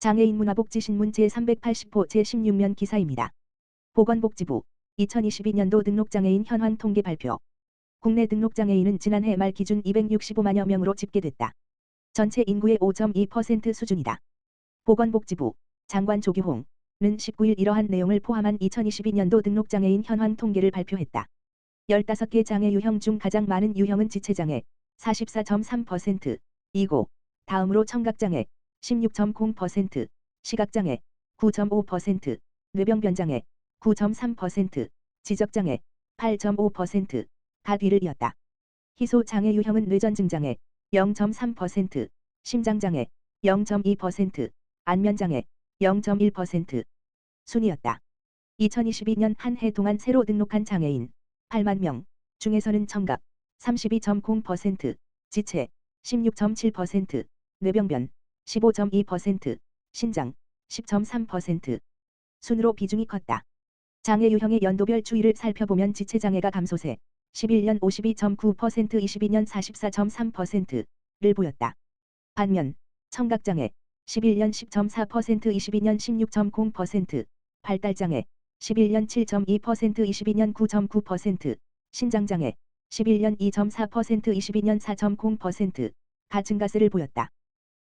장애인 문화복지신문 제380호 제16면 기사입니다. 보건복지부 2022년도 등록장애인 현황 통계 발표 국내 등록장애인은 지난해 말 기준 265만여 명으로 집계됐다. 전체 인구의 5.2% 수준이다. 보건복지부 장관 조규홍은 19일 이러한 내용을 포함한 2022년도 등록장애인 현황 통계를 발표했다. 15개 장애 유형 중 가장 많은 유형은 지체장애 44.3%, 이고 다음으로 청각장애 16.0%, 시각장애 9.5%, 뇌병변장애 9.3%, 지적장애 8.5가 뒤를 이었다. 희소장애 유형은 뇌전증장애 0.3%, 심장장애 0.2%, 안면장애 0.1% 순이었다. 2022년 한 해 동안 새로 등록한 장애인 8만 명 중에서는 청각 32.0%, 지체 16.7%, 뇌병변 15.2%, 신장 10.3% 순으로 비중이 컸다. 장애 유형의 연도별 추이를 살펴보면 지체장애가 감소세 11년 52.9% 22년 44.3%를 보였다. 반면 청각장애 11년 10.4% 22년 16.0% 발달장애 11년 7.2% 22년 9.9% 신장장애 11년 2.4% 22년 4.0%가 증가세를 보였다.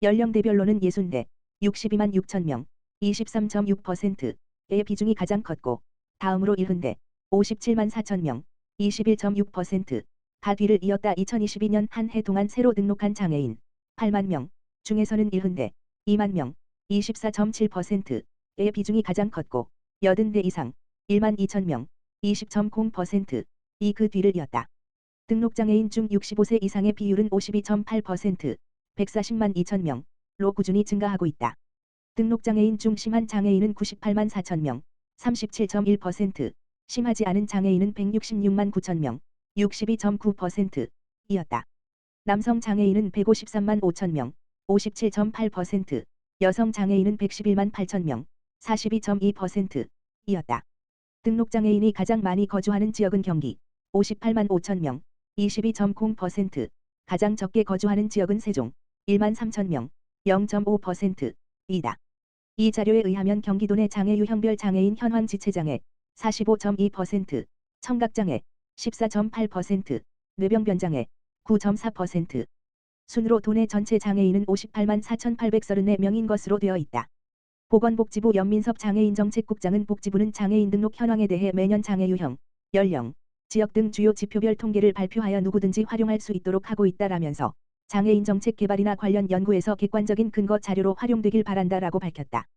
연령대별로는 60대 62만 6천 명 23.6%의 비중이 가장 컸고 다음으로 70대 57만 4천 명 21.6%가 뒤를 이었다. 2022년 한 해 동안 새로 등록한 장애인 8만 명 중에서는 70대 2만 명 24.7%의 비중이 가장 컸고 80대 이상 1만 2천 명 20.0%이 그 뒤를 이었다. 등록장애인 중 65세 이상의 비율은 52.8%, 140만 2천 명로 꾸준히 증가하고 있다. 등록장애인 중 심한 장애인은 98만 4천 명, 37.1%, 심하지 않은 장애인은 166만 9천 명, 62.9%이었다. 남성 장애인은 153만 5천 명, 57.8%, 여성 장애인은 111만 8천 명, 42.2%이었다. 등록 장애인이 가장 많이 거주하는 지역은 경기, 58만 5천 명, 22.0%, 가장 적게 거주하는 지역은 세종, 1만 3천 명, 0.5%이다. 이 자료에 의하면 경기도 내 장애 유형별 장애인 현황 지체장애 45.2%, 청각장애 14.8%, 뇌병변장애 9.4%, 순으로 도내 전체 장애인은 58만 4,834명인 것으로 되어 있다. 보건복지부 연민섭 장애인정책국장은 복지부는 장애인 등록 현황에 대해 매년 장애 유형, 연령, 지역 등 주요 지표별 통계를 발표하여 누구든지 활용할 수 있도록 하고 있다라면서 장애인 정책 개발이나 관련 연구에서 객관적인 근거 자료로 활용되길 바란다라고 밝혔다.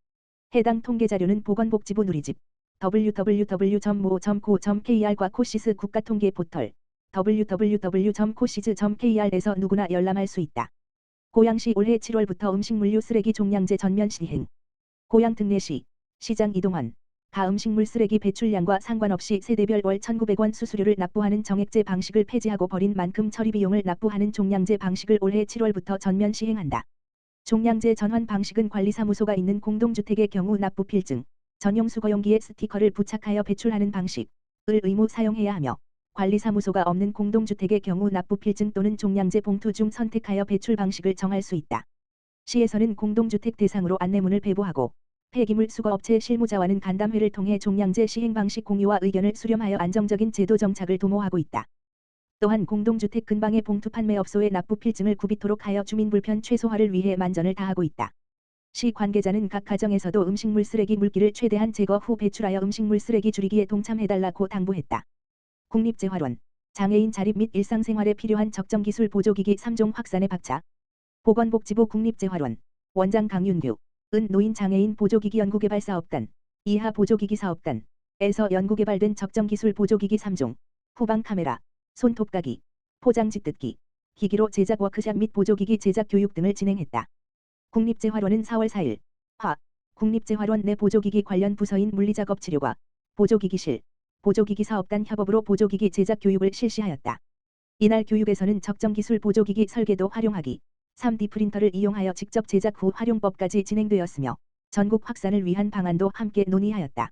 해당 통계 자료는 보건복지부 누리집 www.mo.co.kr과 코시스 국가통계 포털 www.코시즈.kr에서 누구나 열람할 수 있다. 고양시 올해 7월부터 음식물류 쓰레기 종량제 전면 시행. 고양 등내시 시장 이동환 가 음식물 쓰레기 배출량과 상관없이 세대별 월 1,900원 수수료를 납부하는 정액제 방식을 폐지하고 버린 만큼 처리 비용을 납부하는 종량제 방식을 올해 7월부터 전면 시행한다. 종량제 전환 방식은 관리사무소가 있는 공동주택의 경우 납부 필증, 전용 수거용기에 스티커를 부착하여 배출하는 방식을 의무 사용해야 하며 관리사무소가 없는 공동주택의 경우 납부 필증 또는 종량제 봉투 중 선택하여 배출 방식을 정할 수 있다. 시에서는 공동주택 대상으로 안내문을 배부하고 폐기물 수거업체 실무자와는 간담회를 통해 종량제 시행 방식 공유와 의견을 수렴하여 안정적인 제도 정착을 도모하고 있다. 또한 공동주택 근방의 봉투 판매업소에 납부 필증을 구비토록 하여 주민 불편 최소화를 위해 만전을 다하고 있다. 시 관계자는 각 가정에서도 음식물 쓰레기 물기를 최대한 제거 후 배출하여 음식물 쓰레기 줄이기에 동참해달라고 당부했다. 국립재활원, 장애인 자립 및 일상생활에 필요한 적정기술 보조기기 3종 확산의 박차. 보건복지부 국립재활원, 원장 강윤규, 은 노인 장애인 보조기기 연구개발 사업단, 이하 보조기기 사업단에서 연구개발된 적정기술 보조기기 3종, 후방 카메라, 손톱가기, 포장지 뜯기, 기기로 제작 워크샵 및 보조기기 제작 교육 등을 진행했다. 국립재활원은 4월 4일 화 국립재활원 내 보조기기 관련 부서인 물리작업 치료과 보조기기실, 보조기기 사업단 협업으로 보조기기 제작 교육을 실시하였다. 이날 교육에서는 적정기술 보조기기 설계도 활용하기, 3D 프린터를 이용하여 직접 제작 후 활용법까지 진행되었으며 전국 확산을 위한 방안도 함께 논의하였다.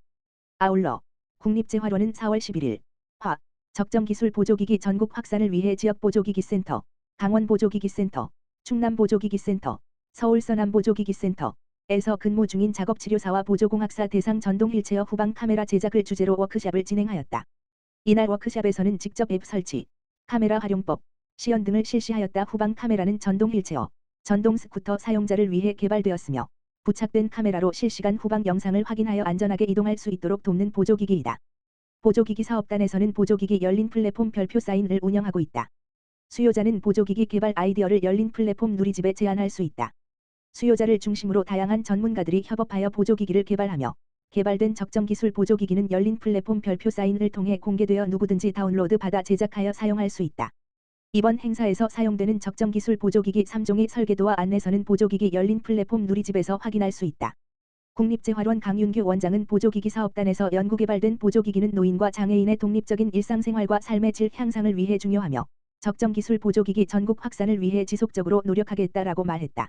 아울러 국립재활원은 4월 11일 화 적정기술 보조기기 전국 확산을 위해 지역 보조기기센터, 강원 보조기기센터, 충남 보조기기센터, 서울 서남 보조기기센터 에서 근무 중인 작업치료사와 보조공학사 대상 전동 휠체어 후방 카메라 제작을 주제로 워크샵을 진행하였다. 이날 워크샵에서는 직접 앱 설치, 카메라 활용법, 시연 등을 실시하였다. 후방 카메라는 전동 휠체어, 전동 스쿠터 사용자를 위해 개발되었으며 부착된 카메라로 실시간 후방 영상을 확인하여 안전하게 이동할 수 있도록 돕는 보조기기이다. 보조기기 사업단에서는 보조기기 열린 플랫폼 별표 사인을 운영하고 있다. 수요자는 보조기기 개발 아이디어를 열린 플랫폼 누리집에 제안할 수 있다. 수요자를 중심으로 다양한 전문가들이 협업하여 보조기기를 개발하며 개발된 적정 기술 보조기기는 열린 플랫폼 별표 사인을 통해 공개되어 누구든지 다운로드 받아 제작하여 사용할 수 있다. 이번 행사에서 사용되는 적정 기술 보조기기 3종의 설계도와 안내서는 보조기기 열린 플랫폼 누리집에서 확인할 수 있다. 국립재활원 강윤규 원장은 보조기기 사업단에서 연구개발된 보조기기는 노인과 장애인의 독립적인 일상생활과 삶의 질 향상을 위해 중요하며 적정 기술 보조기기 전국 확산을 위해 지속적으로 노력하겠다라고 말했다.